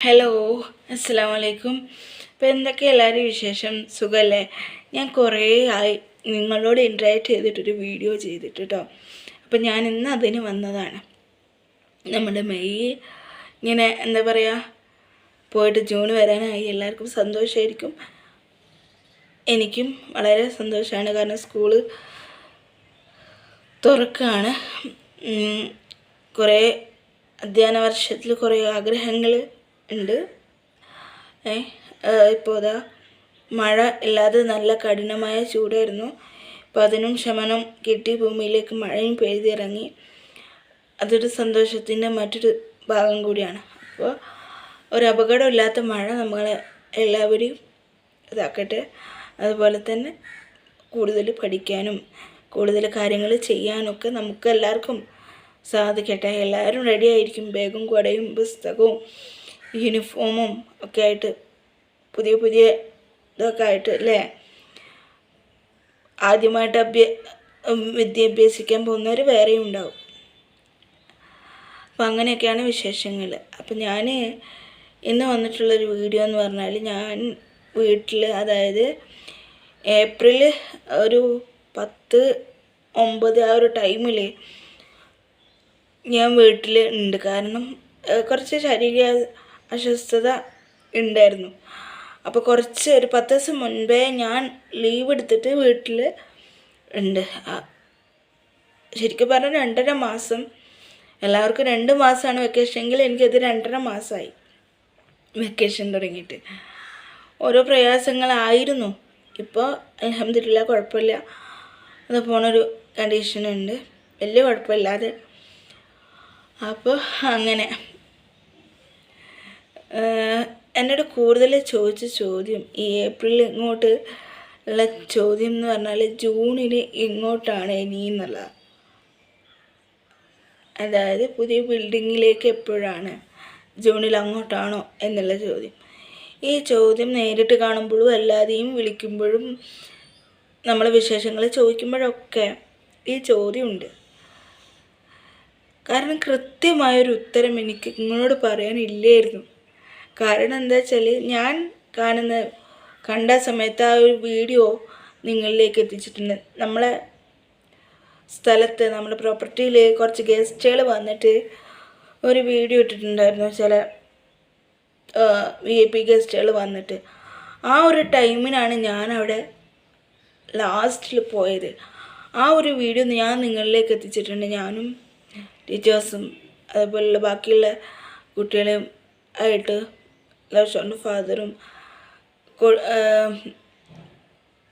Hello അസ്സാം വലൈക്കും ഇപ്പം എന്തൊക്കെ എല്ലാവരും വിശേഷം? സുഖമല്ലേ ഞാൻ കുറേ ആയി നിങ്ങളോട് ഇൻട്രാക്ട് ചെയ്തിട്ടൊരു വീഡിയോ ചെയ്തിട്ട് കേട്ടോ അപ്പം ഞാൻ ഇന്ന് അതിന് വന്നതാണ്. നമ്മുടെ മെയ് ഇങ്ങനെ എന്താ പറയുക പോയിട്ട് ജൂൺ വരാനായി. എല്ലാവർക്കും സന്തോഷമായിരിക്കും എനിക്കും വളരെ സന്തോഷമാണ് കാരണം സ്കൂൾ തുറക്കുകയാണ് കുറേ അധ്യയന വർഷത്തിൽ കുറേ ആഗ്രഹങ്ങൾ ഉണ്ട്. ഇപ്പോൾ ഇതാ മഴ ഇല്ലാതെ നല്ല കഠിനമായ ചൂടായിരുന്നു. അപ്പോൾ അതിനും ശമനം കിട്ടി ഭൂമിയിലേക്ക് മഴയും പെയ്തിറങ്ങി. അതൊരു സന്തോഷത്തിന്റെ മറ്റൊരു ഭാഗം കൂടിയാണ്. അപ്പോൾ ഒരു അപകടമില്ലാത്ത മഴ നമ്മളെ എല്ലാവരെയും ഇതാക്കട്ടെ. അതുപോലെ തന്നെ കൂടുതൽ പഠിക്കാനും കൂടുതൽ കാര്യങ്ങൾ ചെയ്യാനൊക്കെ നമുക്ക് എല്ലാവർക്കും സാധിക്കട്ടെ. എല്ലാവരും റെഡി ആയിരിക്കും. ബാഗും കുടയും പുസ്തകവും യൂണിഫോമും ഒക്കെ ആയിട്ട് പുതിയ പുതിയ ഇതൊക്കെ ആയിട്ട് അല്ലേ? ആദ്യമായിട്ട് അഭ്യ വിദ്യാഭ്യസിക്കാൻ പോകുന്നവർ വേറെയും ഉണ്ടാവും. അപ്പം അങ്ങനെയൊക്കെയാണ് വിശേഷങ്ങൾ അപ്പം ഞാൻ ഇന്ന് വന്നിട്ടുള്ളൊരു വീഡിയോ എന്ന് പറഞ്ഞാൽ ഞാൻ വീട്ടിൽ അതായത് ഏപ്രിൽ ഒരു പത്ത് ഒമ്പത് ആ ഒരു ടൈമിൽ ഞാൻ വീട്ടിൽ ഉണ്ട് കാരണം കുറച്ച് ശാരീരിക അസ്വസ്ഥത ഉണ്ടായിരുന്നു. അപ്പോൾ കുറച്ച് ഒരു പത്ത് ദിവസം മുൻപേ ഞാൻ ലീവ് എടുത്തിട്ട് വീട്ടിൽ ഉണ്ട്. ശരിക്കും പറഞ്ഞാൽ രണ്ടര മാസം. എല്ലാവർക്കും രണ്ട് മാസമാണ് വെക്കേഷൻ എങ്കിൽ എനിക്കത് രണ്ടര മാസമായി വെക്കേഷൻ തുടങ്ങിയിട്ട്. ഓരോ പ്രയാസങ്ങളായിരുന്നു. ഇപ്പോൾ അലഹമില്ല കുഴപ്പമില്ല. അത് പോണൊരു കണ്ടീഷനുണ്ട് വലിയ കുഴപ്പമില്ലാതെ. അപ്പോൾ അങ്ങനെ. എന്നോട് കൂടുതൽ ചോദിച്ച ചോദ്യം ഈ ഏപ്രിൽ ഇങ്ങോട്ട് ഉള്ള ചോദ്യം എന്ന് പറഞ്ഞാൽ ജൂണിന് ഇങ്ങോട്ടാണ് ഇനി എന്നുള്ളത്. അതായത് പുതിയ ബിൽഡിങ്ങിലേക്ക് എപ്പോഴാണ്? ജൂണിൽ അങ്ങോട്ടാണോ എന്നുള്ള ചോദ്യം. ഈ ചോദ്യം നേരിട്ട് കാണുമ്പോഴും അല്ലാതെയും വിളിക്കുമ്പോഴും നമ്മൾ വിശേഷങ്ങൾ ചോദിക്കുമ്പോഴൊക്കെ ഈ ചോദ്യമുണ്ട്. കാരണം കൃത്യമായൊരു ഉത്തരം എനിക്ക് നിങ്ങളോട് പറയാനില്ലായിരുന്നു. കാരണം എന്താ വെച്ചാൽ ഞാൻ കാണുന്ന കണ്ട സമയത്ത് ആ ഒരു വീഡിയോ നിങ്ങളിലേക്ക് എത്തിച്ചിട്ടുണ്ട് നമ്മളെ സ്ഥലത്ത് നമ്മുടെ പ്രോപ്പർട്ടിയിൽ കുറച്ച് ഗസ്റ്റുകൾ വന്നിട്ട് ഒരു വീഡിയോ ഇട്ടിട്ടുണ്ടായിരുന്നു ചില വി ഐ പി ഗസ്റ്റുകൾ വന്നിട്ട്. ആ ഒരു ടൈമിനാണ് ഞാൻ അവിടെ ലാസ്റ്റിൽ പോയത്. ആ ഒരു വീഡിയോ ഞാൻ നിങ്ങളിലേക്ക് എത്തിച്ചിട്ടുണ്ട് ഞാനും ടീച്ചേഴ്സും അതുപോലുള്ള ബാക്കിയുള്ള കുട്ടികളെയും ആയിട്ട് ലക്ഷോന്റെ ഫാദറും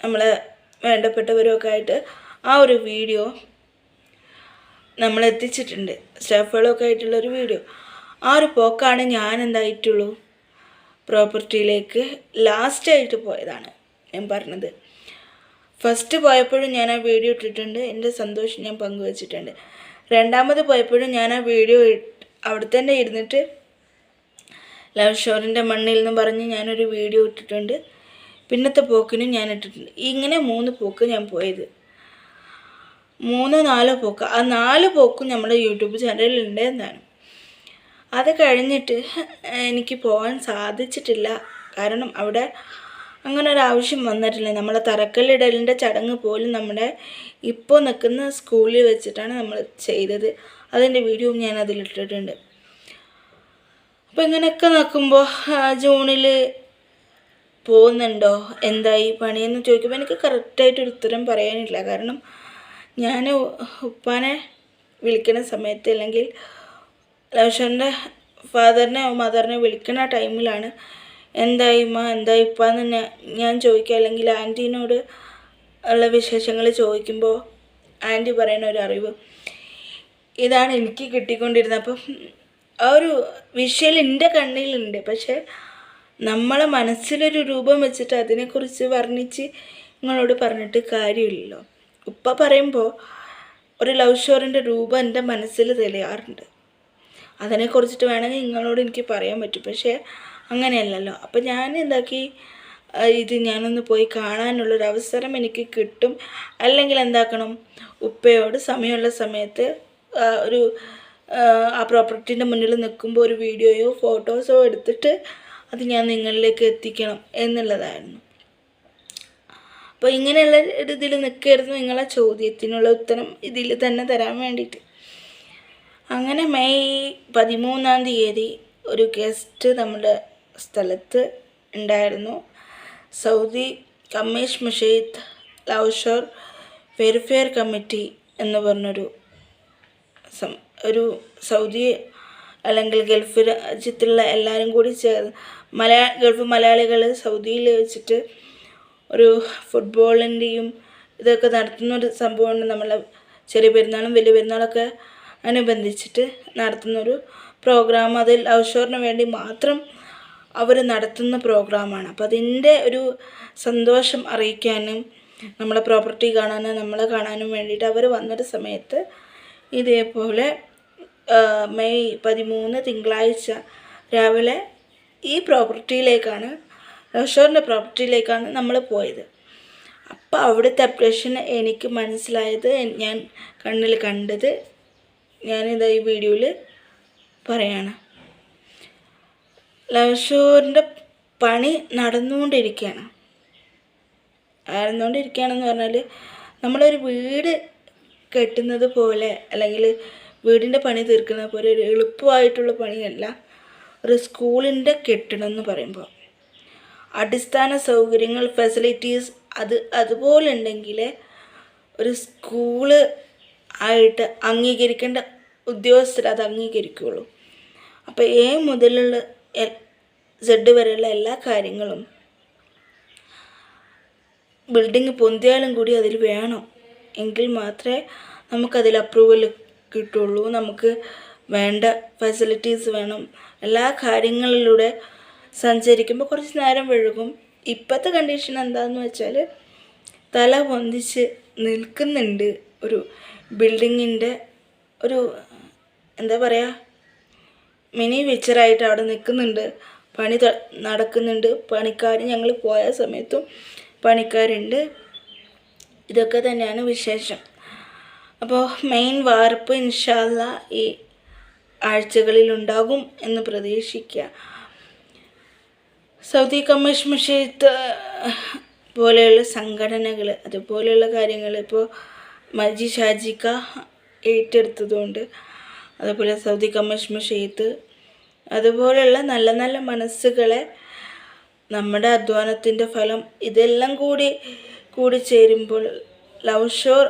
നമ്മളെ വേണ്ടപ്പെട്ടവരും ആയിട്ട് ആ ഒരു വീഡിയോ നമ്മൾ എത്തിച്ചിട്ടുണ്ട് സ്റ്റാഫുകളൊക്കെ ആയിട്ടുള്ള ഒരു വീഡിയോ. ആ ഒരു പോക്കാണ് ഞാൻ എന്തായിട്ടുള്ളൂ പ്രോപ്പർട്ടിയിലേക്ക് ലാസ്റ്റായിട്ട് പോയതാണ് ഞാൻ പറഞ്ഞത്. ഫസ്റ്റ് പോയപ്പോഴും ഞാൻ ആ വീഡിയോ ഇട്ടിട്ടുണ്ട്. എന്റെ സന്തോഷം ഞാൻ പങ്കുവച്ചിട്ടുണ്ട്. രണ്ടാമത് പോയപ്പോഴും ഞാൻ ആ വീഡിയോ അവിടെ തന്നെ ഇരുന്നിട്ട് ലവ് ഷോറിന്റെ മണ്ണിൽ എന്ന് പറഞ്ഞ് ഞാനൊരു വീഡിയോ ഇട്ടിട്ടുണ്ട്. പിന്നത്തെ പോക്കിനും ഞാൻ ഇട്ടിട്ടുണ്ട്. ഇങ്ങനെ മൂന്ന് പോക്ക് ഞാൻ പോയത്. മൂന്നോ നാലോ പോക്ക്. ആ നാല് പോക്കും നമ്മുടെ യൂട്യൂബ് ചാനലിലുണ്ട് എന്നാണ്. അത് കഴിഞ്ഞിട്ട് എനിക്ക് പോകാൻ സാധിച്ചിട്ടില്ല. കാരണം അവിടെ അങ്ങനെ ഒരു ആവശ്യം വന്നിട്ടില്ല. നമ്മളെ തറക്കല്ലിടലിന്റെ ചടങ്ങ് പോലും നമ്മുടെ ഇപ്പോൾ നിൽക്കുന്ന സ്കൂളിൽ വെച്ചിട്ടാണ് നമ്മൾ ചെയ്തത്. അതിന്റെ വീഡിയോ ഞാൻ അതിലിട്ടിട്ടുണ്ട്. അപ്പോൾ ഇങ്ങനെയൊക്കെ നോക്കുമ്പോൾ ജൂണിൽ പോകുന്നുണ്ടോ? എന്തായി പണിയെന്ന് ചോദിക്കുമ്പോൾ എനിക്ക് കറക്റ്റായിട്ടൊരു ഉത്തരം പറയാനില്ല. കാരണം ഞാൻ ഉപ്പാനെ വിളിക്കുന്ന സമയത്ത് അല്ലെങ്കിൽ ലക്ഷന്റെ ഫാദറിനെ മദറിനെ വിളിക്കുന്ന ടൈമിലാണ് എന്തായി ഉമ്മ എന്തായി ഉപ്പാന്ന് ഞാൻ ചോദിക്കുക. അല്ലെങ്കിൽ ആന്റീനോട് ഉള്ള വിശേഷങ്ങൾ ചോദിക്കുമ്പോൾ ആന്റി പറയുന്ന ഒരു അറിവ് ഇതാണ് എനിക്ക് കിട്ടിക്കൊണ്ടിരുന്നത്. അപ്പം ആ ഒരു വിഷ്വൽ എന്റെ കണ്ണിലുണ്ട്. പക്ഷേ നമ്മളെ മനസ്സിലൊരു രൂപം വെച്ചിട്ട് അതിനെക്കുറിച്ച് വർണിച്ച് നിങ്ങളോട് പറഞ്ഞിട്ട് കാര്യമില്ലല്ലോ. ഉപ്പ പറയുമ്പോൾ ഒരു ലവ് സ്റ്റോറിന്റെ രൂപം എന്റെ മനസ്സിൽ തെളിയാറുണ്ട്. അതിനെക്കുറിച്ചിട്ട് വേണമെങ്കിൽ നിങ്ങളോട് എനിക്ക് പറയാൻ പറ്റും. പക്ഷേ അങ്ങനെയല്ലല്ലോ. അപ്പം ഞാൻ എന്താക്കി? ഇത് ഞാനൊന്ന് പോയി കാണാനുള്ളൊരു അവസരം എനിക്ക് കിട്ടും. അല്ലെങ്കിൽ എന്താക്കണം? ഉപ്പയോട് സമയമുള്ള സമയത്ത് ഒരു ആ പ്രോപ്പർട്ടീന്റെ മുന്നിൽ നിൽക്കുമ്പോൾ ഒരു വീഡിയോയോ ഫോട്ടോസോ എടുത്തിട്ട് അത് ഞാൻ നിങ്ങളിലേക്ക് എത്തിക്കണം എന്നുള്ളതായിരുന്നു. അപ്പോൾ ഇങ്ങനെയുള്ള ഇതിൽ നിൽക്കായിരുന്നു നിങ്ങളെ ചോദ്യത്തിനുള്ള ഉത്തരം ഇതിൽ തന്നെ തരാൻ വേണ്ടിയിട്ട്. അങ്ങനെ മെയ് പതിമൂന്നാം തീയതി ഒരു ഗസ്റ്റ് നമ്മുടെ സ്ഥലത്ത് ഉണ്ടായിരുന്നു. Saudi കമ്മീഷ് Mushid Love Shore welfare committee എന്ന് പറഞ്ഞൊരു ഒരു സൗദി അല്ലെങ്കിൽ ഗൾഫ് രാജ്യത്തുള്ള എല്ലാവരും കൂടി ചേർന്ന് മലയാള ഗൾഫ് മലയാളികൾ സൗദിയിൽ വെച്ചിട്ട് ഒരു ഫുട്ബോളിന്റെയും ഇതൊക്കെ നടത്തുന്ന ഒരു സംഭവമാണ് നമ്മളെ ചെറിയ പെരുന്നാളും വലിയ പെരുന്നാളൊക്കെ അനുബന്ധിച്ചിട്ട് നടത്തുന്നൊരു പ്രോഗ്രാം. അതിൽ ഔഷോറിന് വേണ്ടി മാത്രം അവർ നടത്തുന്ന പ്രോഗ്രാമാണ്. അപ്പോൾ അതിന്റെ ഒരു സന്തോഷം അറിയിക്കാനും നമ്മളെ പ്രോപ്പർട്ടി കാണാനും നമ്മളെ കാണാനും വേണ്ടിയിട്ട് അവർ വന്നൊരു സമയത്ത് ഇതേപോലെ മെയ് പതിമൂന്ന് തിങ്കളാഴ്ച രാവിലെ ഈ പ്രോപ്പർട്ടിയിലേക്കാണ് റഷോറിന്റെ പ്രോപ്പർട്ടിയിലേക്കാണ് നമ്മൾ പോയത്. അപ്പോൾ അവിടുത്തെ പ്രശ്നം എനിക്ക് മനസ്സിലായത് ഞാൻ കണ്ണിൽ കണ്ടത് ഞാനിത് ഈ വീഡിയോയിൽ പറയാണ്. ലവഷോറിന്റെ പണി നടന്നുകൊണ്ടിരിക്കുകയാണ്. നടന്നുകൊണ്ടിരിക്കുകയാണെന്ന് പറഞ്ഞാൽ നമ്മളൊരു വീട് കെട്ടുന്നത് പോലെ അല്ലെങ്കിൽ വീടിന്റെ പണി തീർക്കുന്ന പോലെ ഒരു എളുപ്പമായിട്ടുള്ള പണിയല്ല. ഒരു സ്കൂളിന്റെ കെട്ടിടം എന്ന് പറയുമ്പോൾ അടിസ്ഥാന സൗകര്യങ്ങൾ ഫെസിലിറ്റീസ് അത് അതുപോലെ ഉണ്ടെങ്കിൽ ഒരു സ്കൂൾ ആയിട്ട് അംഗീകരിക്കേണ്ട ഉദ്യോഗസ്ഥർ അത് അംഗീകരിക്കുകയുള്ളൂ അപ്പോൾ എ മുതലുള്ള സെഡ് വരെയുള്ള എല്ലാ കാര്യങ്ങളും ബിൽഡിങ് പൊന്തിയാലും കൂടി അതിൽ വേണം. എങ്കിൽ മാത്രമേ നമുക്കതിൽ അപ്രൂവൽ കിട്ടുള്ളൂ. നമുക്ക് വേണ്ട ഫെസിലിറ്റീസ് വേണം. എല്ലാ കാര്യങ്ങളിലൂടെ സഞ്ചരിക്കുമ്പോൾ കുറച്ച് നേരം വഴുകും ഇപ്പോഴത്തെ കണ്ടീഷൻ എന്താണെന്ന് വെച്ചാൽ തല പൊന്തിച്ച് നിൽക്കുന്നുണ്ട് ഒരു ബിൽഡിങ്ങിന്റെ ഒരു എന്താ പറയുക മിനി വിച്ചറായിട്ട് അവിടെ നിൽക്കുന്നുണ്ട്. പണി നടക്കുന്നുണ്ട്. പണിക്കാർ ഞങ്ങൾ പോയ സമയത്തും പണിക്കാരുണ്ട്. ഇതൊക്കെ തന്നെയാണ് വിശേഷം. അപ്പോൾ മെയിൻ വാർപ്പ് ഇൻഷാല്ല ഈ ആഴ്ചകളിൽ ഉണ്ടാകും എന്ന് പ്രതീക്ഷിക്കുക. സൗദി കമ്മീഷൻ മിഷീത്ത് പോലെയുള്ള സംഘടനകൾ അതുപോലെയുള്ള കാര്യങ്ങൾ ഇപ്പോൾ മജി ഷാജിക്ക ഏറ്റെടുത്തതുകൊണ്ട് അതുപോലെ സൗദി കമ്മീഷൻ മിഷീത്ത് അതുപോലെയുള്ള നല്ല നല്ല മനസ്സുകളെ നമ്മുടെ അധ്വാനത്തിന്റെ ഫലം ഇതെല്ലാം കൂടി കൂടി ചേരുമ്പോൾ ലവ് ഷോർ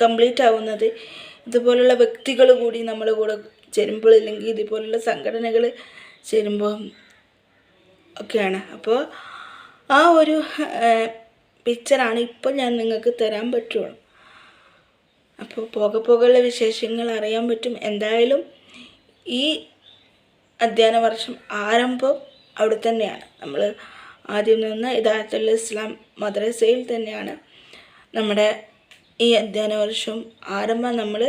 കംപ്ലീറ്റ് ആവുന്നത്. ഇതുപോലുള്ള വ്യക്തികൾ കൂടി നമ്മുടെ കൂടെ ചേരുമ്പോൾ ഇല്ലെങ്കിൽ ഇതുപോലുള്ള സംഘടനകൾ ചേരുമ്പോൾ ഒക്കെയാണ്. അപ്പോൾ ആ ഒരു പിക്ചറാണ് ഇപ്പോൾ ഞാൻ നിങ്ങൾക്ക് തരാൻ പറ്റുള്ളൂ. അപ്പോൾ പോകെ പോകെയുള്ള വിശേഷങ്ങൾ അറിയാൻ പറ്റും. എന്തായാലും ഈ അധ്യയന വർഷം ആരംഭം അവിടെ തന്നെയാണ്. നമ്മൾ ആദ്യം നിന്ന് ഇദായത്തുൽ ഇസ്ലാം മദ്രസയിൽ തന്നെയാണ് നമ്മുടെ ഈ അധ്യയന വർഷം ആരംഭം നമ്മൾ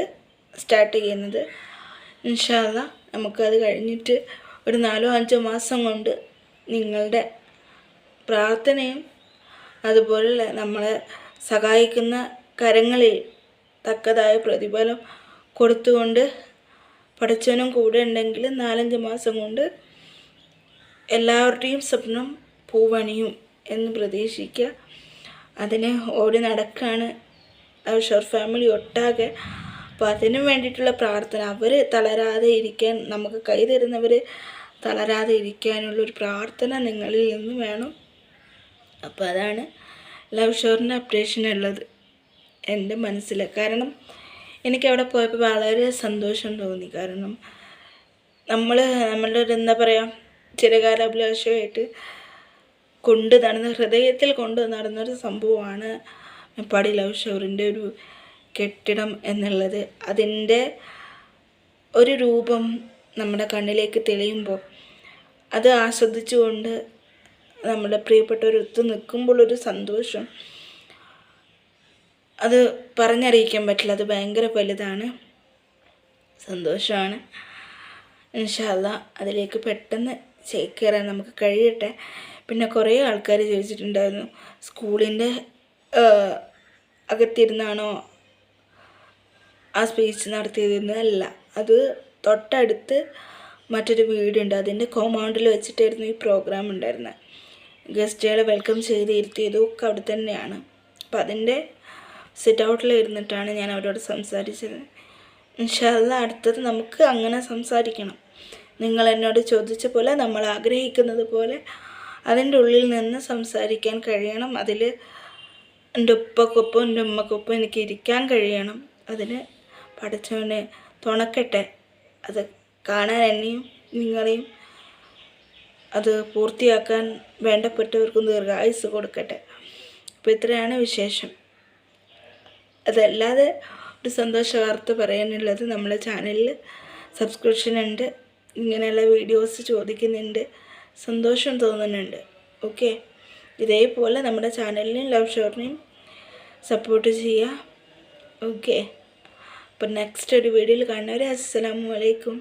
സ്റ്റാർട്ട് ചെയ്യുന്നത്. ഇൻഷാല്ല നമുക്കത് കഴിഞ്ഞിട്ട് ഒരു നാലോ അഞ്ചോ മാസം കൊണ്ട് നിങ്ങളുടെ പ്രാർത്ഥനയും അതുപോലെ നമ്മളെ സഹായിക്കുന്ന കരങ്ങളിൽ തക്കതായ പ്രതിഫലം കൊടുത്തുകൊണ്ട് പഠിച്ചവനും കൂടെ ഉണ്ടെങ്കിൽ നാലഞ്ച് മാസം കൊണ്ട് എല്ലാവരുടെയും സ്വപ്നം പൂവണിയും എന്ന് പ്രതീക്ഷിക്കുക. അതിനെ ഓടി നടക്കാണ് ഷോർ ഫാമിലി ഒട്ടാകെ. അപ്പോൾ അതിനു വേണ്ടിയിട്ടുള്ള പ്രാർത്ഥന. അവർ തളരാതെ ഇരിക്കാൻ നമുക്ക് കൈ തരുന്നവർ തളരാതെ ഇരിക്കാനുള്ളൊരു പ്രാർത്ഥന നിങ്ങളിൽ നിന്ന് വേണം. അപ്പോൾ അതാണ് ലവ് ഷോറിന്റെ അപ്ഡേഷൻ ഉള്ളത് എന്റെ മനസ്സിൽ. കാരണം എനിക്ക് അവിടെ പോയപ്പോൾ വളരെ സന്തോഷം തോന്നി. കാരണം നമ്മൾ നമ്മളുടെ ഒരു എന്താ പറയുക ചിരകാല അഭിലാഷമായിട്ട് കൊണ്ട് നടന്ന ഹൃദയത്തിൽ കൊണ്ട് നടന്നൊരു സംഭവമാണ് മേപ്പാടി ലവ് ഷോറിന്റെ ഒരു കെട്ടിടം എന്നുള്ളത് അതിന്റെ ഒരു രൂപം നമ്മുടെ കണ്ണിലേക്ക് തെളിയുമ്പോൾ അത് ആസ്വദിച്ചുകൊണ്ട് നമ്മുടെ പ്രിയപ്പെട്ടവരൊത്ത് നിൽക്കുമ്പോൾ ഒരു സന്തോഷം. അത് പറഞ്ഞറിയിക്കാൻ പറ്റില്ല. അത് ഭയങ്കര വലുതാണ്. സന്തോഷമാണ്. ഇൻഷാല്ല അതിലേക്ക് പെട്ടെന്ന് ചേക്കേറാൻ നമുക്ക് കഴിയട്ടെ. പിന്നെ കുറേ ആൾക്കാർ ചോദിച്ചിട്ടുണ്ടായിരുന്നു. സ്കൂളിന്റെ അകത്തിരുന്നാണോ? ആ സ്പീച്ച് നടത്തിയതെന്നല്ല. അത് തൊട്ടടുത്ത് മറ്റൊരു വീടുണ്ട്. അതിന്റെ കോമ്പൗണ്ടിൽ വെച്ചിട്ടായിരുന്നു ഈ പ്രോഗ്രാം ഉണ്ടായിരുന്നത് ഗസ്റ്റുകളെ വെൽക്കം ചെയ്ത് ഇരുത്തിയതും ഒക്കെ അവിടെ തന്നെയാണ്. അപ്പം അതിന്റെ സിറ്റ് ഔട്ടിൽ ഇരുന്നിട്ടാണ് ഞാൻ അവരോട് സംസാരിച്ചത്. ഇൻഷാല്ല അടുത്തത് നമുക്ക് അങ്ങനെ സംസാരിക്കണം. നിങ്ങൾ എന്നോട് ചോദിച്ച പോലെ നമ്മൾ ആഗ്രഹിക്കുന്നത് പോലെ അതിന്റെ ഉള്ളിൽ നിന്ന് സംസാരിക്കാൻ കഴിയണം. അതിൽ എന്റെ ഉപ്പക്കൊപ്പം എന്റെ ഉമ്മക്കൊപ്പം എനിക്ക് ഇരിക്കാൻ കഴിയണം. അതിന് പഠിച്ചവനെ തുണക്കട്ടെ. അത് കാണാൻ എന്നെയും നിങ്ങളെയും അത് പൂർത്തിയാക്കാൻ വേണ്ടപ്പെട്ടവർക്കും ദീർഘായുസ് കൊടുക്കട്ടെ. അപ്പോൾ ഇത്രയാണ് വിശേഷം. അതല്ലാതെ ഒരു സന്തോഷ വാർത്ത പറയാനുള്ളത് നമ്മളെ ചാനലിൽ സബ്സ്ക്രിപ്ഷൻ ഉണ്ട് ഇങ്ങനെയുള്ള വീഡിയോസ് ചോദിക്കുന്നുണ്ട് സന്തോഷം തോന്നുന്നുണ്ട്. ഓക്കെ? ഇതേപോലെ നമ്മുടെ ചാനലിനെയും ലവ് ഷോറിനെയും സപ്പോർട്ട് ചെയ്യുക. ഓക്കെ അപ്പം നെക്സ്റ്റ് ഒരു വീഡിയോയിൽ കാണുന്നവരെ അസ്സലാമു അലൈക്കും.